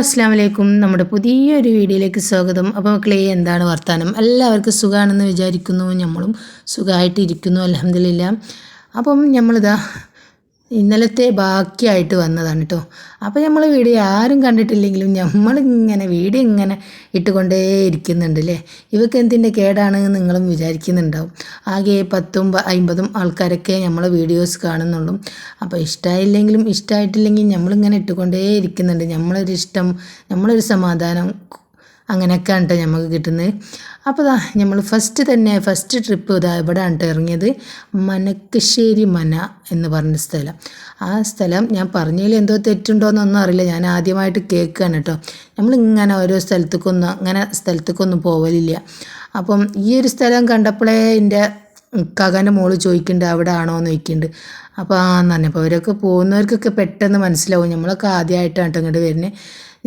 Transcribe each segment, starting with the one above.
അസ്സാം വലൈക്കും നമ്മുടെ പുതിയൊരു വീഡിയോയിലേക്ക് സ്വാഗതം. അപ്പോൾ മക്കളെ എന്താണ് വർത്താനം? എല്ലാവർക്കും സുഖമാണെന്ന് വിചാരിക്കുന്നു. നമ്മളും സുഖമായിട്ടിരിക്കുന്നു അലഹമില്ല അപ്പം നമ്മളിതാ ഇന്നലത്തെ ബാക്കിയായിട്ട് വന്നതാണ് കേട്ടോ അപ്പോൾ നമ്മൾ വീഡിയോ ആരും കണ്ടിട്ടില്ലെങ്കിലും നമ്മളിങ്ങനെ വീഡിയോ ഇങ്ങനെ ഇട്ടുകൊണ്ടേ ഇരിക്കുന്നുണ്ട് അല്ലേ ഇവക്ക് എന്തിന്റെ കേടാണ് നിങ്ങളും വിചാരിക്കുന്നുണ്ടാവും. ആകെ പത്തും അമ്പതും ആൾക്കാരൊക്കെ നമ്മളെ വീഡിയോസ് കാണുന്നുള്ളൂ. അപ്പോൾ ഇഷ്ടമായില്ലെങ്കിലും ഇഷ്ടമായിട്ടില്ലെങ്കിൽ നമ്മളിങ്ങനെ ഇട്ടുകൊണ്ടേ ഇരിക്കുന്നുണ്ട്. നമ്മളൊരു ഇഷ്ടം നമ്മളൊരു സമാധാനം അങ്ങനെയൊക്കെയാണ് കേട്ടോ നമുക്ക് കിട്ടുന്നത് അപ്പോൾ ഇതാ നമ്മൾ ഫസ്റ്റ് തന്നെ ഫസ്റ്റ് ട്രിപ്പ് ഇതാ ഇവിടെയാണ് കേട്ടോ ഇറങ്ങിയത്. മനക്കശ്ശേരി മന എന്ന് പറഞ്ഞ സ്ഥലം. ആ സ്ഥലം ഞാൻ പറഞ്ഞതിൽ എന്തോ തെറ്റുണ്ടോയെന്നൊന്നും അറിയില്ല. ഞാൻ ആദ്യമായിട്ട് കേൾക്കുകയാണ് കേട്ടോ നമ്മളിങ്ങനെ ഓരോ സ്ഥലത്തേക്കൊന്നും അങ്ങനെ സ്ഥലത്തേക്കൊന്നും പോവലില്ല. അപ്പം ഈ ഒരു സ്ഥലം കണ്ടപ്പോഴേ എന്റെ കകന്റെ മോൾ ചോദിക്കുന്നുണ്ട് അവിടെ ആണോ എന്ന് ചോദിക്കുന്നുണ്ട് അപ്പോൾ ആ എന്ന് അപ്പോൾ അവരൊക്കെ പോകുന്നവർക്കൊക്കെ പെട്ടെന്ന് മനസ്സിലാവും. നമ്മളൊക്കെ ആദ്യമായിട്ടാണ് ഇങ്ങോട്ട് വരുന്നത്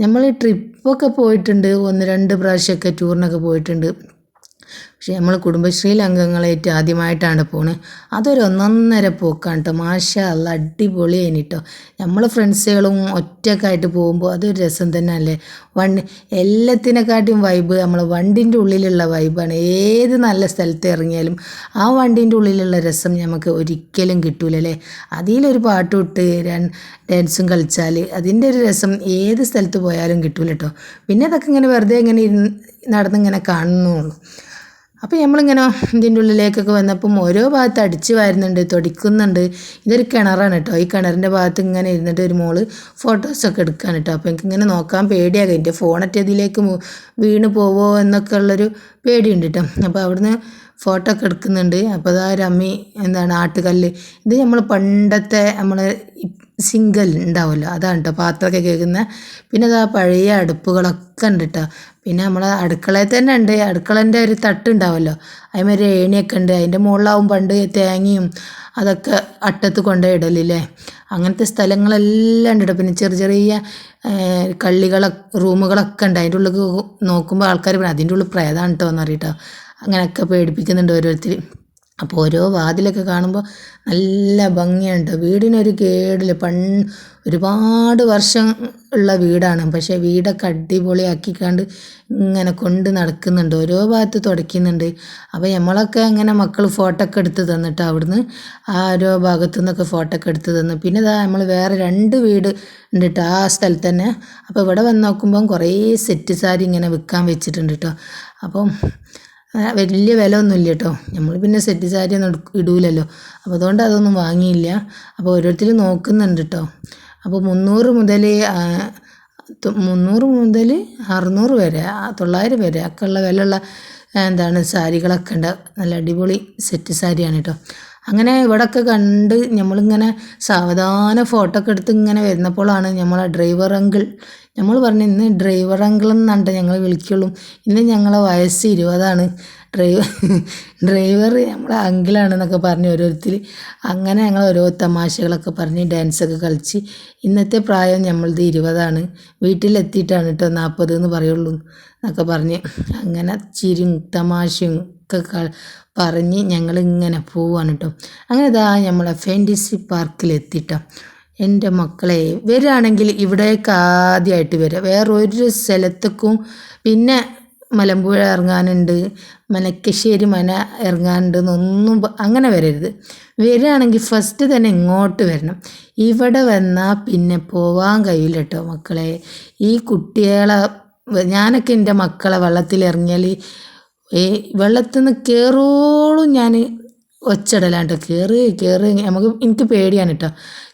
നമ്മൾ ട്രിപ്പൊക്കെ പോയിട്ടുണ്ട്. ഒന്ന് രണ്ട് പ്രാവശ്യമൊക്കെ ടൂറിനൊക്കെ പോയിട്ടുണ്ട്. പക്ഷേ നമ്മൾ കുടുംബശ്രീയിൽ അംഗങ്ങളായിട്ട് ആദ്യമായിട്ടാണ് പോണത് അതൊരു ഒന്നൊന്നര പോക്കാണ് കേട്ടോ മാഷ അല്ല അടിപൊളിയായിന് കേട്ടോ നമ്മൾ ഫ്രണ്ട്സുകളും ഒറ്റക്കായിട്ട് പോകുമ്പോൾ അതൊരു രസം തന്നെ അല്ലേ വൺ എല്ലാത്തിനെക്കാട്ടിയും വൈബ് നമ്മൾ വണ്ടിന്റെ ഉള്ളിലുള്ള വൈബാണ്. ഏത് നല്ല സ്ഥലത്ത് ഇറങ്ങിയാലും ആ വണ്ടിന്റെ ഉള്ളിലുള്ള രസം നമുക്ക് ഒരിക്കലും കിട്ടൂല അല്ലേ? അതിലൊരു പാട്ട് ഇട്ട് ഡാൻസും കളിച്ചാൽ അതിന്റെ ഒരു രസം ഏത് സ്ഥലത്ത് പോയാലും കിട്ടൂല കേട്ടോ പിന്നെ അതൊക്കെ ഇങ്ങനെ വെറുതെ ഇങ്ങനെ നടന്നിങ്ങനെ കാണുന്നുള്ളൂ അപ്പോൾ നമ്മളിങ്ങനെ ഇതിന്റെ ഉള്ളിലേക്കൊക്കെ വന്നപ്പം ഓരോ ഭാഗത്ത് അടിച്ച് വരുന്നുണ്ട് തൊടിക്കുന്നുണ്ട്. ഇതൊരു കിണറാണ് കേട്ടോ. ഈ കിണറിന്റെ ഭാഗത്ത് ഇങ്ങനെ ഇരുന്നിട്ട് ഒരു മോൾ ഫോട്ടോസൊക്കെ എടുക്കാൻ കേട്ടോ. അപ്പോൾ എനിക്ക് ഇങ്ങനെ നോക്കാൻ പേടിയാകും. എന്റെ ഫോണൊക്കെ ഇതിലേക്ക് വീണ് പോവോ എന്നൊക്കെ ഉള്ളൊരു പേടിയുണ്ട് കേട്ടോ. അപ്പോൾ അവിടുന്ന് ഫോട്ടോ ഒക്കെ എടുക്കുന്നുണ്ട്. അപ്പോൾ അതാ ഒരു അമ്മി എന്താണ് ആട്ടുകല്ല്. ഇത് നമ്മൾ പണ്ടത്തെ നമ്മൾ സിംഗൽ ഉണ്ടാവുമല്ലോ അതാണ് കേട്ടോ. പാത്രമൊക്കെ കേൾക്കുന്ന പിന്നെ അതാ പഴയ അടുപ്പുകളൊക്കെ ഉണ്ട് കേട്ടോ. പിന്നെ നമ്മൾ അടുക്കളയിൽ തന്നെ ഉണ്ട്. അടുക്കളേന്റെ ഒരു തട്ടുണ്ടാവുമല്ലോ അതിമൊരു ഏണിയൊക്കെ ഉണ്ട്. അതിന്റെ മുകളിലാവും പണ്ട് തേങ്ങയും അതൊക്കെ അട്ടത്ത് കൊണ്ടുപോയി ഇടലില്ലേ അങ്ങനത്തെ സ്ഥലങ്ങളെല്ലാം ഉണ്ട് പിന്നെ ചെറിയ ചെറിയ കള്ളികളൊക്കെ റൂമുകളൊക്കെ ഉണ്ട്. അതിന്റെ ഉള്ളിൽ നോക്കുമ്പോൾ ആൾക്കാർ പറയും അതിന്റെ ഉള്ളിൽ പ്രേതാണ് കേട്ടോ എന്നറിയിട്ടോ അങ്ങനെയൊക്കെ പേടിപ്പിക്കുന്നുണ്ട് ഓരോരുത്തർ അപ്പോൾ ഓരോ വാതിലൊക്കെ കാണുമ്പോൾ നല്ല ഭംഗിയുണ്ട്. വീടിനൊരു കേടില്ല പൺ ഒരുപാട് വർഷം ഉള്ള വീടാണ്. പക്ഷേ വീടൊക്കെ അടിപൊളിയാക്കിക്കാണ്ട് ഇങ്ങനെ കൊണ്ട് നടക്കുന്നുണ്ട്. ഓരോ ഭാഗത്ത് തുടയ്ക്കുന്നുണ്ട്. അപ്പോൾ നമ്മളൊക്കെ അങ്ങനെ മക്കൾ ഫോട്ടോ ഒക്കെ എടുത്ത് തന്നിട്ട് അവിടുന്ന് ആ ഓരോ ഭാഗത്തു നിന്നൊക്കെ ഫോട്ടോ ഒക്കെ എടുത്ത് തന്നു. പിന്നെ ഇതാ നമ്മൾ വേറെ രണ്ട് വീട് ഉണ്ട് ആ സ്ഥലത്ത് തന്നെ അപ്പോൾ ഇവിടെ വന്ന് നോക്കുമ്പം കുറേ സെറ്റ് സാരി ഇങ്ങനെ വിൽക്കാൻ വെച്ചിട്ടുണ്ട് കേട്ടോ അപ്പം വലിയ വില ഒന്നുമില്ല കേട്ടോ നമ്മൾ പിന്നെ സെറ്റ് സാരി ഒന്നും ഇടൂലല്ലോ. അപ്പോൾ അതുകൊണ്ട് അതൊന്നും വാങ്ങിയില്ല. അപ്പോൾ ഓരോരുത്തർ നോക്കുന്നുണ്ട് കേട്ടോ അപ്പോൾ മുന്നൂറ് മുതൽ മുന്നൂറ് മുതൽ അറുന്നൂറ് വരെ തൊള്ളായിരം വരെ ഒക്കെ ഉള്ള വിലയുള്ള എന്താണ് സാരികളൊക്കെ ഉണ്ട്. നല്ല അടിപൊളി സെറ്റ് സാരിയാണ് കേട്ടോ അങ്ങനെ ഇവിടെയൊക്കെ കണ്ട് നമ്മളിങ്ങനെ സാവധാനം ഫോട്ടോ ഒക്കെ എടുത്ത് ഇങ്ങനെ വരുന്നപ്പോഴാണ് നമ്മളെ ഡ്രൈവർ അങ്കിൾ നമ്മൾ പറഞ്ഞു ഇന്ന് ഡ്രൈവർ അങ്കിൾ എന്നാണ്ട് ഞങ്ങൾ വിളിക്കുള്ളൂ. ഇന്ന് ഞങ്ങളെ വയസ്സ് ഇരുപതാണ്. ഡ്രൈവർ ഡ്രൈവർ നമ്മളെ അങ്കിളാണെന്നൊക്കെ പറഞ്ഞ് ഓരോരുത്തർ അങ്ങനെ ഞങ്ങൾ ഓരോ തമാശകളൊക്കെ പറഞ്ഞ് ഡാൻസൊക്കെ കളിച്ച് ഇന്നത്തെ പ്രായം നമ്മളത് ഇരുപതാണ്. വീട്ടിലെത്തിയിട്ടാണ് കേട്ടോ നാൽപ്പത് എന്ന് പറയുള്ളൂ എന്നൊക്കെ പറഞ്ഞ് അങ്ങനെ ചിരിയും തമാശയും ഒക്കെ പറഞ്ഞ് ഞങ്ങളിങ്ങനെ പോവാണ് കേട്ടോ അങ്ങനെ ഇതാ നമ്മളെ ഫാന്റസി പാർക്കിലെത്തിട്ടോ എന്റെ മക്കളെ വരികയാണെങ്കിൽ ഇവിടേക്ക് ആദ്യമായിട്ട് വരിക. വേറെ ഒരു സ്ഥലത്തേക്കും പിന്നെ മലമ്പുഴ ഇറങ്ങാനുണ്ട് മലക്കശ്ശേരി മന ഇറങ്ങാനുണ്ട് എന്നൊന്നും അങ്ങനെ വരരുത്. വരികയാണെങ്കിൽ ഫസ്റ്റ് തന്നെ ഇങ്ങോട്ട് വരണം. ഇവിടെ വന്നാൽ പിന്നെ പോവാൻ കഴിയില്ല കേട്ടോ മക്കളെ. ഈ കുട്ടികളെ ഞാനൊക്കെ എന്റെ മക്കളെ വെള്ളത്തിൽ ഇറങ്ങിയാൽ ഈ വെള്ളത്തിൽ നിന്ന് കയറോളും ഞാൻ ഒച്ചടലാണ്ട് കയറ് കയറ് നമുക്ക് എനിക്ക് പേടിയാണ് കേട്ടോ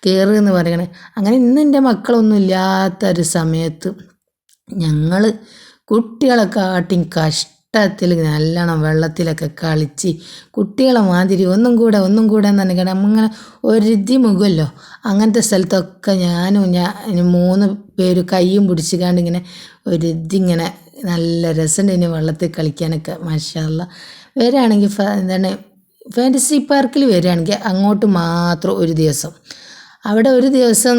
കയറ് എന്ന് പറയണേ. അങ്ങനെ ഇന്ന് എന്റെ മക്കളൊന്നും ഇല്ലാത്തൊരു സമയത്ത് ഞങ്ങൾ കുട്ടികളെ കാട്ടിയും കഷ്ടത്തിൽ നല്ലോണം വെള്ളത്തിലൊക്കെ കളിച്ച് കുട്ടികളെ മാതിരി ഒന്നും കൂടെ ഒന്നും കൂടെ എന്ന് പറഞ്ഞാൽ നമ്മളിങ്ങനെ ഒരുതി മുഖമല്ലോ അങ്ങനത്തെ സ്ഥലത്തൊക്കെ ഞാനും ഞാൻ മൂന്ന് പേര് കയ്യും പിടിച്ചുകാണ്ട് ഇങ്ങനെ ഒരുതിങ്ങനെ നല്ല രസമുണ്ട് ഇനി വെള്ളത്തിൽ കളിക്കാനൊക്കെ മാഷാല്ല വരാണെങ്കിൽ എന്താണ് ഫാന്റസി പാർക്കിൽ വരികയാണെങ്കിൽ അങ്ങോട്ട് മാത്രം ഒരു ദിവസം. അവിടെ ഒരു ദിവസം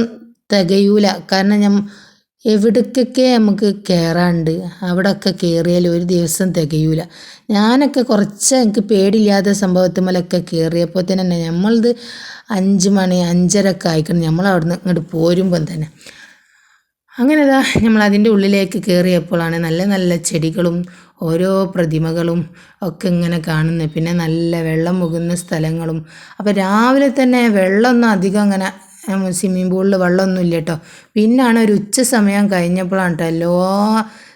തികയൂല. കാരണം ഞാൻ എവിടേക്കൊക്കെ നമുക്ക് കയറാണ്ട് അവിടെയൊക്കെ കയറിയാൽ ഒരു ദിവസം തികയൂല. ഞാനൊക്കെ കുറച്ച് എനിക്ക് പേടിയില്ലാത്ത സംഭവത്തുമ്മലൊക്കെ കയറിയപ്പോൾ തന്നെ നമ്മളത് അഞ്ച് മണി അഞ്ചരൊക്കെ ആയിക്കണം. നമ്മൾ അവിടുന്ന് ഇങ്ങോട്ട് പോരുമ്പം തന്നെ. അങ്ങനെ ഇതാ നമ്മൾ അതിന്റെ ഉള്ളിലേക്ക് കയറിയപ്പോഴാണ് നല്ല നല്ല ചെടികളും ഓരോ പ്രതിമകളും ഒക്കെ ഇങ്ങനെ കാണുന്നത് പിന്നെ നല്ല വെള്ളം മുകുന്ന സ്ഥലങ്ങളും. അപ്പോൾ രാവിലെ തന്നെ വെള്ളമൊന്നും അധികം അങ്ങനെ സ്വിമ്മിംഗ് പൂളിൽ വെള്ളമൊന്നും ഇല്ല കേട്ടോ പിന്നാണ് ഒരു ഉച്ച സമയം കഴിഞ്ഞപ്പോഴാണ് കേട്ടോ എല്ലാ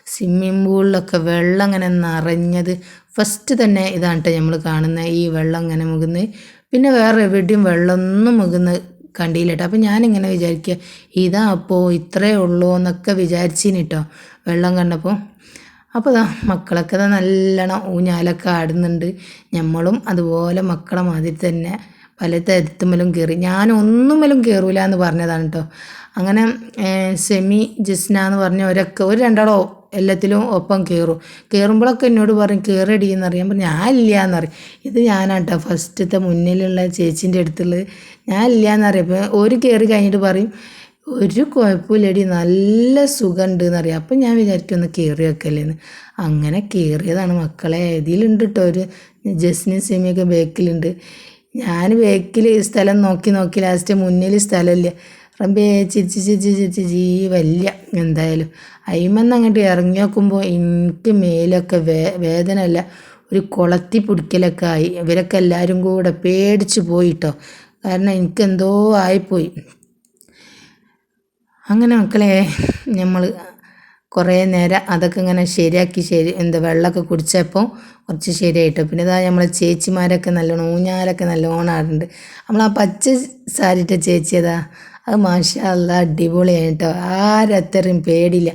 സ്വിമ്മിംഗ് പൂളിലൊക്കെ വെള്ളം ഇങ്ങനെ നിറഞ്ഞത്. ഫസ്റ്റ് തന്നെ ഇതാണ് കേട്ടോ നമ്മൾ കാണുന്ന ഈ വെള്ളം ഇങ്ങനെ മുകുന്നത് പിന്നെ വേറെ എവിടെയും വെള്ളമൊന്നും മുകുന്ന കണ്ടില്ല കേട്ടോ അപ്പം ഞാനിങ്ങനെ വിചാരിക്കുക ഇതാ അപ്പോൾ ഇത്രയേ ഉള്ളൂ എന്നൊക്കെ വിചാരിച്ചിന് കേട്ടോ വെള്ളം കണ്ടപ്പോൾ അപ്പോൾ ഇതാ മക്കളൊക്കെ ഇതാ നല്ലോണം ഊഞ്ഞാലൊക്കെ ആടുന്നുണ്ട്. നമ്മളും അതുപോലെ മക്കളെ മാതിരി തന്നെ പല തരത്തുമ്മലും കയറി ഞാൻ ഒന്നുമലും കയറൂല എന്ന് പറഞ്ഞതാണ് കേട്ടോ അങ്ങനെ സെമി ജസ്ന എന്ന് പറഞ്ഞ ഒരൊക്കെ ഒരു രണ്ടാളോ എല്ലാത്തിലും ഒപ്പം കയറും കയറുമ്പോഴൊക്കെ എന്നോട് പറയും കയറടി എന്നറിയാൻ പറഞ്ഞു ഞാൻ ഇല്ല എന്നറിയും ഇത് ഞാനാട്ടോ ഫസ്റ്റത്തെ മുന്നിലുള്ള ചേച്ചീന്റെ അടുത്തുള്ളത്. ഞാൻ ഇല്ല എന്നറിയാം ഒരു കയറി കഴിഞ്ഞിട്ട് പറയും ഒരു കുഴപ്പമില്ലടി. നല്ല സുഖമുണ്ട് എന്നറിയാം അപ്പം ഞാൻ വിചാരിക്കും ഒന്ന് കയറി വെക്കല്ലേന്ന്. അങ്ങനെ കയറിയതാണ്. മക്കളെ ഇതിലുണ്ട് കേട്ടോ ഒരു ജസ്നി സിമിയൊക്കെ ബേക്കിലുണ്ട്. ഞാൻ ബേക്കിൽ സ്ഥലം നോക്കി നോക്കി ലാസ്റ്റ് മുന്നിൽ സ്ഥലമില്ല. റബ്ബേ ചിരിച്ച് ചിരിച്ച് ചിരിച്ച് വലിയ എന്തായാലും. അയിമെന്ന് അങ്ങോട്ട് ഇറങ്ങി നോക്കുമ്പോൾ എനിക്ക് മേലൊക്കെ വേ വേദന അല്ല ഒരു കുളത്തി പിടിക്കലൊക്കെ ആയി. ഇവരൊക്കെ എല്ലാവരും കൂടെ പേടിച്ച് പോയിട്ടോ. കാരണം എനിക്കെന്തോ ആയിപ്പോയി. അങ്ങനെ മക്കളെ നമ്മൾ കുറേ നേരം അതൊക്കെ ഇങ്ങനെ ശരിയാക്കി ശരി എന്താ വെള്ളമൊക്കെ കുടിച്ചപ്പോൾ കുറച്ച് ശരിയായിട്ടോ. പിന്നെ ഇതാ നമ്മളെ ചേച്ചിമാരൊക്കെ നല്ലോണം ഊഞ്ഞാലൊക്കെ നല്ലോണം ആടുന്നുണ്ട്. നമ്മൾ ആ പച്ച സാരിട്ട ചേച്ചി അതാ മാഷല്ല അടിപൊളിയാണ് അടിപൊളിയായിട്ടോ ആരത്രയും പേടിയില്ല.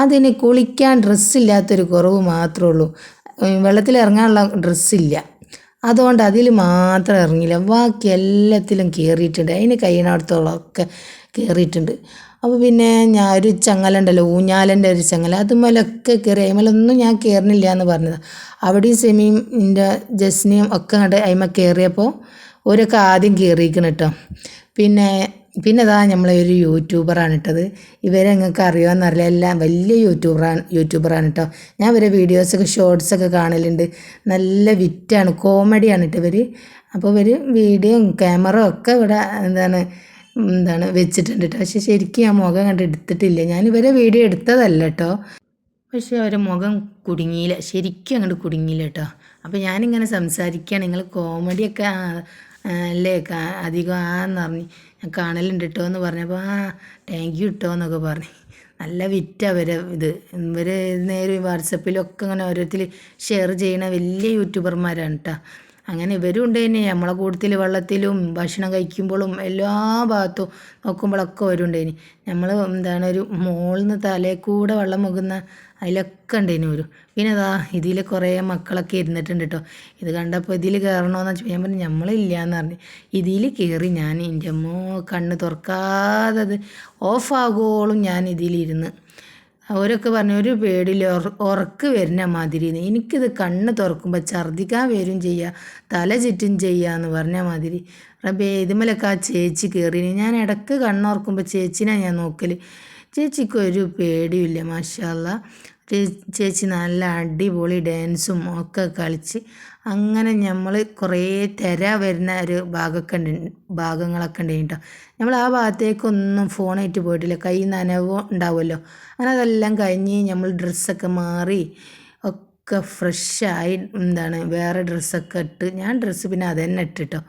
അതിന് കുളിക്കാൻ ഡ്രസ്സില്ലാത്തൊരു കുറവ് മാത്രമേ ഉള്ളൂ. വെള്ളത്തിൽ ഇറങ്ങാനുള്ള ഡ്രസ്സില്ല അതുകൊണ്ട് അതിൽ മാത്രം ഇറങ്ങില്ല ബാക്കി എല്ലാത്തിലും കയറിയിട്ടുണ്ട് അതിന് ഒക്കെ കയറിയിട്ടുണ്ട് അപ്പോൾ പിന്നെ ഞാൻ ഒരു ചങ്ങലുണ്ടല്ലോ ഊഞ്ഞാലന്റെ ഒരു ചങ്ങല. അതുമേലൊക്കെ കയറി അതിമേലൊന്നും ഞാൻ കയറുന്നില്ല എന്ന് പറഞ്ഞത്. അവിടെയും സെമിയും എന്റെ ജസ്നിയും ഒക്കെ കണ്ട് അതിമ കയറിയപ്പോൾ ഓരൊക്കെ ആദ്യം കയറിയിരിക്കണം കേട്ടോ. പിന്നെ പിന്നെ ഇതാ നമ്മളെ ഒരു യൂട്യൂബറാണ് ഇട്ടത് ഇവരെ നിങ്ങൾക്ക് അറിയുമെന്നറിയില്ല എല്ലാം വലിയ യൂട്യൂബറാണ് യൂട്യൂബറാണ് കേട്ടോ ഞാൻ ഇവരെ വീഡിയോസൊക്കെ ഷോർട്സൊക്കെ കാണലുണ്ട്. നല്ല വിറ്റാണ് കോമഡിയാണ് കേട്ടോ അപ്പോൾ ഇവർ വീഡിയോയും ക്യാമറ ഒക്കെ ഇവിടെ എന്താണ് എന്താണ് വെച്ചിട്ടുണ്ട് കേട്ടോ പക്ഷെ ശരിക്കും ആ മുഖം കണ്ട് എടുത്തിട്ടില്ല. ഞാൻ ഇവരെ വീഡിയോ എടുത്തതല്ല കേട്ടോ പക്ഷേ അവരെ മുഖം കുടുങ്ങിയില്ല. ശരിക്കും അങ്ങോട്ട് കുടുങ്ങിയില്ല കേട്ടോ. അപ്പോൾ ഞാനിങ്ങനെ സംസാരിക്കുകയാണ് നിങ്ങൾ കോമഡിയൊക്കെ അല്ലേ? അധികം ആന്ന് പറഞ്ഞ്. ഞാൻ കാണലുണ്ട് കേട്ടോ എന്ന് പറഞ്ഞപ്പോൾ ആ താങ്ക് യു കേട്ടോ എന്നൊക്കെ പറഞ്ഞു. നല്ല വിറ്റ് അവരെ ഇത്. ഇവർ നേരെ വാട്സപ്പിലൊക്കെ ഇങ്ങനെ ഓരോരുത്തർ ഷെയർ ചെയ്യണ വലിയ യൂട്യൂബർമാരാണ് കേട്ടോ അങ്ങനെ ഇവരും ഉണ്ട് തന്നെ. നമ്മളെ കൂട്ടത്തിൽ വെള്ളത്തിലും ഭക്ഷണം കഴിക്കുമ്പോഴും എല്ലാ ഭാഗത്തും നോക്കുമ്പോഴൊക്കെ വരുണ്ടേനി നമ്മൾ എന്താണ് ഒരു മോളിൽ നിന്ന് തലയിൽ കൂടെ വെള്ളം മുകുന്ന അതിലൊക്കെ ഉണ്ടേനി ഒരു പിന്നെ അതാ ഇതിൽ കുറേ മക്കളൊക്കെ ഇരുന്നിട്ടുണ്ട് കേട്ടോ ഇത് കണ്ടപ്പോൾ ഇതിൽ കയറണമെന്ന് വെച്ചാൽ ഞാൻ പറഞ്ഞു നമ്മളില്ല എന്ന് പറഞ്ഞു. ഇതിൽ കയറി ഞാൻ എന്റെ അമ്മോ കണ്ണ് തുറക്കാതെ അത് ഓഫാകോളും ഞാൻ ഇതിലിരുന്ന് അവരൊക്കെ പറഞ്ഞു ഒരു പേടില്ല ഉറക്ക് വരുന്ന മാതിരി എനിക്കിത് കണ്ണ് തുറക്കുമ്പോൾ ഛർദ്ദിക്കാൻ വരും ചെയ്യുക തല ചുറ്റും ചെയ്യുക എന്ന് പറഞ്ഞ മാതിരി. റബ്ബേ ഇതുമലൊക്കെ ആ ചേച്ചി കയറി ഞാൻ ഇടയ്ക്ക് കണ്ണുറക്കുമ്പോൾ ചേച്ചിനെ ഞാൻ നോക്കൽ ചേച്ചിക്ക് ഒരു പേടിയില്ല മാഷാല്ല ചേച്ചി നല്ല അടിപൊളി ഡാൻസും ഒക്കെ കളിച്ച് അങ്ങനെ നമ്മൾ കുറേ തിര വരുന്ന ഒരു ഭാഗമൊക്കെ ഉണ്ട് ഭാഗങ്ങളൊക്കെ ഉണ്ട് കേട്ടോ. നമ്മൾ ആ ഭാഗത്തേക്കൊന്നും ഫോണായിട്ട് പോയിട്ടില്ല. കൈ നനവ് ഉണ്ടാവുമല്ലോ. അങ്ങനെ അതെല്ലാം കഴിഞ്ഞ് നമ്മൾ ഡ്രസ്സൊക്കെ മാറി ഒക്കെ ഫ്രഷായി എന്താണ് വേറെ ഡ്രസ്സൊക്കെ ഇട്ട് ഞാൻ ഡ്രസ്സ് പിന്നെ അതന്നെ ഇട്ടിട്ടോ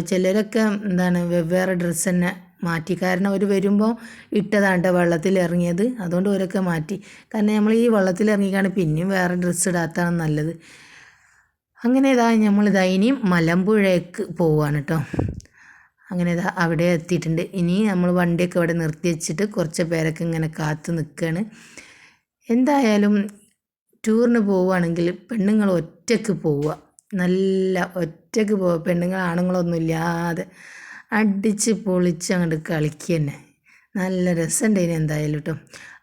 ചിലരൊക്കെ എന്താണ് വെവ്വേറെ ഡ്രസ്സ് തന്നെ മാറ്റി കാരണം അവർ വരുമ്പോൾ ഇട്ടതാണ് വെള്ളത്തിൽ ഇറങ്ങിയത് അതുകൊണ്ട് ഓരൊക്കെ മാറ്റി. കാരണം നമ്മൾ ഈ വെള്ളത്തിൽ ഇറങ്ങിക്കാണ് പിന്നെയും വേറെ ഡ്രസ്സ് ഇടാത്താണ് നല്ലത്. അങ്ങനെ ഇതാ നമ്മളിതാ ഇനിയും മലമ്പുഴയ്ക്ക് പോവുകയാണ് കേട്ടോ അങ്ങനെ ഇതാ അവിടെ എത്തിയിട്ടുണ്ട്. ഇനി നമ്മൾ വണ്ടിയൊക്കെ അവിടെ നിർത്തി വെച്ചിട്ട് കുറച്ച് പേരൊക്കെ ഇങ്ങനെ കാത്തു നിൽക്കുകയാണ് എന്തായാലും ടൂറിന് പോവുകയാണെങ്കിൽ പെണ്ണുങ്ങൾ ഒറ്റയ്ക്ക് പോവുക നല്ല ഒറ്റയ്ക്ക് പോവുക പെണ്ണുങ്ങൾ ആണുങ്ങളൊന്നും ഇല്ലാതെ അടിച്ച് പൊളിച്ച് അങ്ങോട്ട് കളിക്കുക തന്നെ. നല്ല രസമുണ്ടായിന് എന്തായാലും കേട്ടോ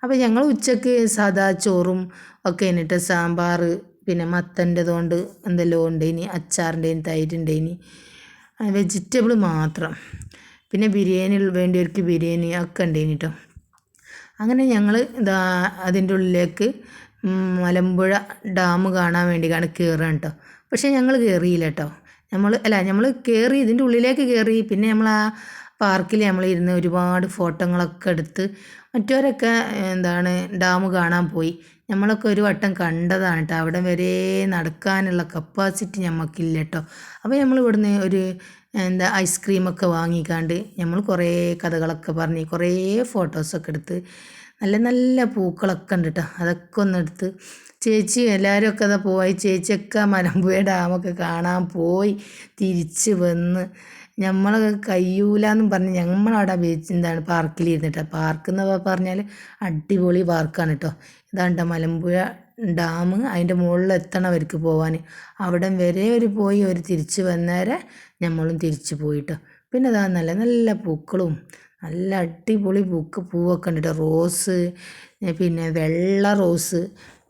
അപ്പോൾ ഞങ്ങൾ ഉച്ചയ്ക്ക് സാദാ ചോറും ഒക്കെ എന്നിട്ട് സാമ്പാർ പിന്നെ മത്തന്റെതുകൊണ്ട് എന്തെല്ലോ ഉണ്ടേനി അച്ചാറിന്റെയും തൈരുണ്ടേനി വെജിറ്റബിൾ മാത്രം. പിന്നെ ബിരിയാണി വേണ്ടിയവർക്ക് ബിരിയാണി ഒക്കെ ഉണ്ടേനി കേട്ടോ അങ്ങനെ ഞങ്ങൾ ഇതാ അതിന്റെ ഉള്ളിലേക്ക് മലമ്പുഴ ഡാം കാണാൻ വേണ്ടി കയറുക കേട്ടോ പക്ഷേ ഞങ്ങൾ കയറിയില്ല കേട്ടോ നമ്മൾ അല്ല നമ്മൾ കയറി ഇതിന്റെ ഉള്ളിലേക്ക് കയറി പിന്നെ നമ്മൾ ആ പാർക്കിൽ നമ്മൾ ഇരുന്ന് ഒരുപാട് ഫോട്ടോകളൊക്കെ എടുത്ത് മറ്റവരൊക്കെ എന്താണ് ഡാം കാണാൻ പോയി. നമ്മളൊക്കെ ഒരു വട്ടം കണ്ടതാണ് കേട്ടോ അവിടെ വരെ നടക്കാനുള്ള കപ്പാസിറ്റി നമുക്കില്ല കേട്ടോ അപ്പോൾ നമ്മൾ ഇവിടുന്ന് ഒരു എന്താ ഐസ്ക്രീമൊക്കെ വാങ്ങിക്കാണ്ട് നമ്മൾ കുറേ കഥകളൊക്കെ പറഞ്ഞ് കുറേ ഫോട്ടോസൊക്കെ എടുത്ത് നല്ല നല്ല പൂക്കളൊക്കെ ഉണ്ട് കേട്ടോ അതൊക്കെ ഒന്ന് എടുത്ത് ചേച്ചി എല്ലാവരും ഒക്കെ അതാ പോയി. ചേച്ചിയൊക്കെ മലമ്പുഴ ഡാമൊക്കെ കാണാൻ പോയി. തിരിച്ച് വന്ന് നമ്മൾ കയ്യൂലെന്നും പറഞ്ഞ് ഞമ്മളവിടെ ബീച്ച് എന്താണ് പാർക്കിൽ ഇരുന്നിട്ട് പാർക്ക് എന്ന് പറഞ്ഞാൽ അടിപൊളി പാർക്കാണ് കേട്ടോ ഇതാണ്ട മലമ്പുഴ ഡാം അതിന്റെ മുകളിൽ എത്തണം അവർക്ക് പോകാൻ അവിടെ വരെ ഒരു പോയി ഒരു തിരിച്ച് വന്നേരെ നമ്മളും തിരിച്ച് പോയിട്ടോ പിന്നെ അതാ നല്ല നല്ല പൂക്കളും നല്ല അടിപൊളി പൂക്ക് പൂവൊക്കെ ഉണ്ട് കേട്ടോ റോസ് പിന്നെ വെള്ള റോസ്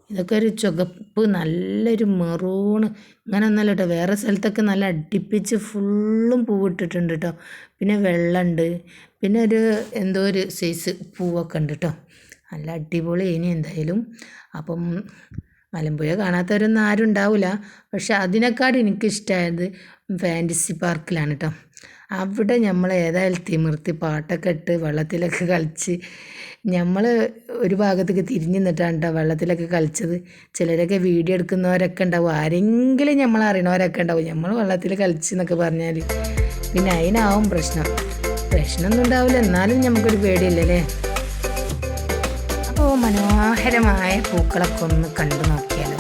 ഇതൊക്കെ ഒരു ചുവപ്പ് നല്ലൊരു മെറൂണ്. ഇങ്ങനെ ഒന്നല്ല കേട്ടോ വേറെ സ്ഥലത്തൊക്കെ നല്ല അടിപ്പിച്ച് ഫുള്ളും പൂവിട്ടിട്ടുണ്ട് കേട്ടോ പിന്നെ വെള്ളമുണ്ട് പിന്നെ ഒരു എന്തോ ഒരു സൈസ് പൂവൊക്കെ ഉണ്ട് കേട്ടോ നല്ല അടിപൊളി ഇനി എന്തായാലും. അപ്പം മലമ്പുഴ കാണാത്തവരൊന്നും ആരും ഉണ്ടാവില്ല പക്ഷെ അതിനേക്കാട് എനിക്കിഷ്ടമായത് ഫാന്റസി പാർക്കിലാണ് കേട്ടോ അവിടെ നമ്മൾ ഏതായാലും തിമിർത്തി പാട്ടൊക്കെ ഇട്ട് വെള്ളത്തിലൊക്കെ കളിച്ച് നമ്മൾ ഒരു ഭാഗത്തേക്ക് തിരിഞ്ഞു നിന്നിട്ടാണ് കേട്ടോ വെള്ളത്തിലൊക്കെ കളിച്ചത്. ചിലരൊക്കെ വീഡിയോ എടുക്കുന്നവരൊക്കെ ഉണ്ടാവും. ആരെങ്കിലും നമ്മൾ അറിയണവരൊക്കെ ഉണ്ടാവും. നമ്മൾ വെള്ളത്തിൽ കളിച്ച് എന്നൊക്കെ പറഞ്ഞാൽ പിന്നെ അതിനാവും പ്രശ്നം. പ്രശ്നമൊന്നും ഉണ്ടാവില്ല. എന്നാലും നമുക്കൊരു പേടിയില്ലല്ലേ അപ്പോൾ മനോഹരമായ പൂക്കളൊക്കെ ഒന്ന് കണ്ടു നോക്കിയാലോ?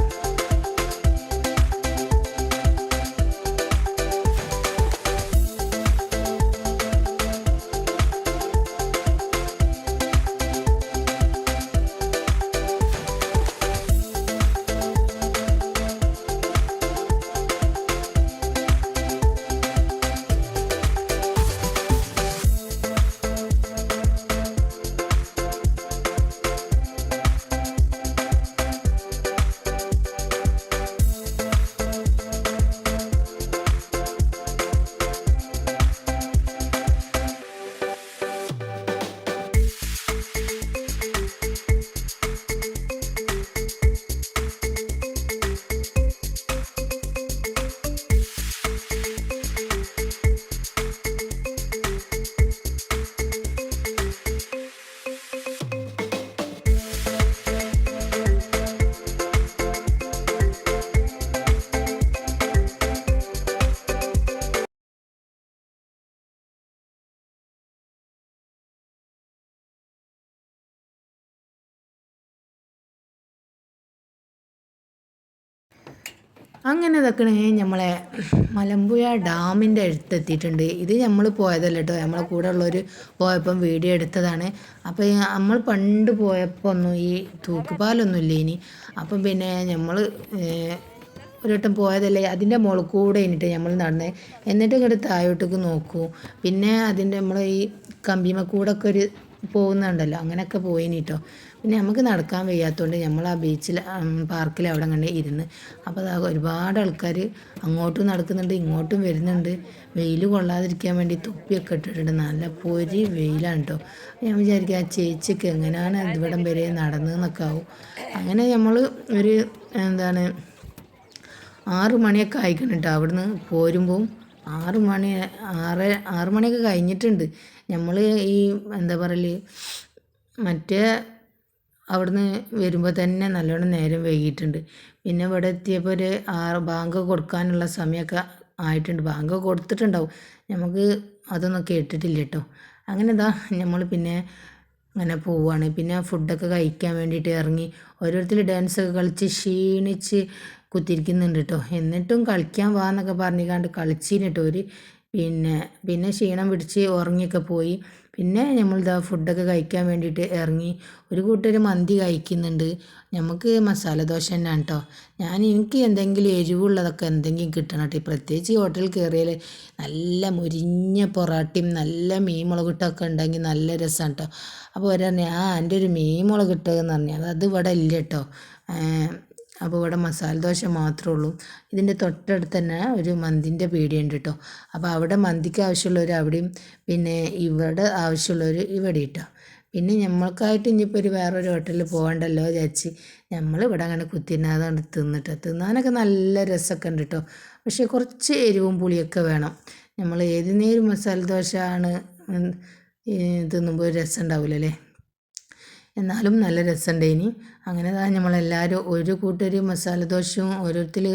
അങ്ങനെ ഇതൊക്കെ നമ്മളെ മലമ്പുഴ ഡാമിന്റെ അടുത്തെത്തിയിട്ടുണ്ട്. ഇത് നമ്മൾ പോയതല്ല കേട്ടോ നമ്മളെ കൂടെ ഉള്ളവർ പോയപ്പം വീഡിയോ എടുത്തതാണ്. അപ്പോൾ നമ്മൾ പണ്ട് പോയപ്പോൾ ഒന്നും ഈ തൂക്കുപാലൊന്നും ഇല്ല ഇനി? അപ്പം പിന്നെ നമ്മൾ ഒരു വട്ടം പോയതല്ലേ അതിന്റെ മുകളിൽ കൂടെ കഴിഞ്ഞിട്ട് നമ്മൾ നടന്നേ. എന്നിട്ട് ഇങ്ങോട്ട് താഴോട്ടേക്ക് നോക്കൂ. പിന്നെ അതിന്റെ നമ്മൾ ഈ കമ്പിമ കൂടെ ഒക്കെ ഒരു പോകുന്നുണ്ടല്ലോ അങ്ങനെയൊക്കെ പോയിനി കേട്ടോ പിന്നെ നമുക്ക് നടക്കാൻ വയ്യാത്തതുകൊണ്ട് നമ്മൾ ആ ബീച്ചിൽ പാർക്കിൽ അവിടെ കണ്ട് ഇരുന്ന്. അപ്പോൾ അതാ ഒരുപാട് ആൾക്കാർ അങ്ങോട്ടും നടക്കുന്നുണ്ട് ഇങ്ങോട്ടും വരുന്നുണ്ട്. വെയിൽ കൊള്ളാതിരിക്കാൻ വേണ്ടി തൊപ്പിയൊക്കെ ഇട്ടിട്ടുണ്ട്. നല്ല പൊരി വെയിലാണ് കേട്ടോ ഞാൻ വിചാരിക്കുക ആ ചേച്ചിക്ക് എങ്ങനെയാണ് ഇവിടം വരെ നടന്നതെന്നൊക്കെ ആവും. അങ്ങനെ നമ്മൾ ഒരു എന്താണ് ആറ് മണിയൊക്കെ ആയിക്കണം കേട്ടോ അവിടുന്ന് പോരുമ്പോൾ ആറ് മണി ആറ് ആറ് മണിയൊക്കെ കഴിഞ്ഞിട്ടുണ്ട്. നമ്മൾ ഈ എന്താ പറയൽ മറ്റേ അവിടുന്ന് വരുമ്പോൾ തന്നെ നല്ലോണം നേരം വൈകിയിട്ടുണ്ട്. പിന്നെ ഇവിടെ എത്തിയപ്പോൾ ഒരു ആറ് ബാങ്ക് കൊടുക്കാനുള്ള സമയമൊക്കെ ആയിട്ടുണ്ട്. ബാങ്ക് കൊടുത്തിട്ടുണ്ടാവും. നമുക്ക് അതൊന്നും കേട്ടിട്ടില്ല കേട്ടോ അങ്ങനെ ഇതാ നമ്മൾ പിന്നെ അങ്ങനെ പോവുകയാണ് പിന്നെ ഫുഡൊക്കെ കഴിക്കാൻ വേണ്ടിയിട്ട് ഇറങ്ങി. ഓരോരുത്തർ ഡാൻസൊക്കെ കളിച്ച് ക്ഷീണിച്ച് കുത്തിരിക്കുന്നുണ്ട് കേട്ടോ എന്നിട്ടും കളിക്കാൻ വാ എന്നൊക്കെ പറഞ്ഞിക്കാണ്ട് കളിച്ചിന് കേട്ടോ ഒരു പിന്നെ പിന്നെ ക്ഷീണം പിടിച്ച് ഉറങ്ങിയൊക്കെ പോയി. പിന്നെ നമ്മൾ ഇതാ ഫുഡൊക്കെ കഴിക്കാൻ വേണ്ടിയിട്ട് ഇറങ്ങി ഒരു കൂട്ടർ മന്തി കഴിക്കുന്നുണ്ട്. നമുക്ക് മസാല ദോശ തന്നെയാണ് കേട്ടോ ഞാൻ എനിക്ക് എന്തെങ്കിലും എരിവുള്ളതൊക്കെ എന്തെങ്കിലും കിട്ടണം കേട്ടോ പ്രത്യേകിച്ച് ഈ ഹോട്ടലിൽ കയറിയാൽ നല്ല മുരിഞ്ഞ പൊറാട്ടയും നല്ല മീൻ മുളകിട്ടൊക്കെ ഉണ്ടെങ്കിൽ നല്ല രസമാണ് കേട്ടോ അപ്പോൾ ഒരാ ആ എന്റെ ഒരു മീൻ മുളകിട്ടെന്ന് പറഞ്ഞാൽ അത് ഇവിടെ ഇല്ല കേട്ടോ അപ്പോൾ ഇവിടെ മസാല ദോശ മാത്രമേ ഉള്ളൂ. ഇതിന്റെ തൊട്ടടുത്ത് തന്നെ ഒരു മന്തിന്റെ പീടിയുണ്ട് കേട്ടോ. അപ്പോൾ അവിടെ മന്തിക്ക് ആവശ്യമുള്ളവർ അവിടെയും പിന്നെ ഇവിടെ ആവശ്യമുള്ളവർ ഇവിടെ ഇട്ടോ. പിന്നെ നമ്മൾക്കായിട്ട് ഇനിയിപ്പോൾ ഒരു വേറൊരു ഹോട്ടലിൽ പോകണ്ടല്ലോ വിചാരിച്ച് നമ്മൾ ഇവിടെ അങ്ങനെ കുത്തിരുന്നാതെ തിന്നിട്ട്. തിന്നാനൊക്കെ നല്ല രസമൊക്കെ ഉണ്ട് കേട്ടോ. പക്ഷേ കുറച്ച് എരിവും പുളിയൊക്കെ വേണം. നമ്മൾ ഏത് നേരം മസാല ദോശ ആണ് തിന്നുമ്പോൾ രസം ഉണ്ടാവില്ല അല്ലേ എന്നാലും നല്ല രസമുണ്ടേനി അങ്ങനെ നമ്മളെല്ലാവരും ഒരു കൂട്ടര് മസാല ദോശയും ഓരോരുത്തർ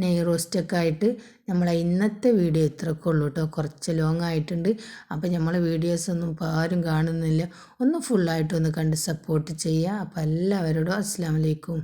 നെയ് റോസ്റ്റൊക്കെ ആയിട്ട് നമ്മളെ ഇന്നത്തെ വീഡിയോ ഇത്രയൊക്കെ ഉള്ളൂ കേട്ടോ. കുറച്ച് ലോങ് ആയിട്ടുണ്ട്. അപ്പോൾ നമ്മളെ വീഡിയോസ് ഒന്നും ഇപ്പോൾ ആരും കാണുന്നില്ല. ഒന്ന് ഫുള്ളായിട്ടൊന്ന് കണ്ട് സപ്പോർട്ട് ചെയ്യുക അപ്പോൾ എല്ലാവരോടും അസ്സാം വലൈക്കും.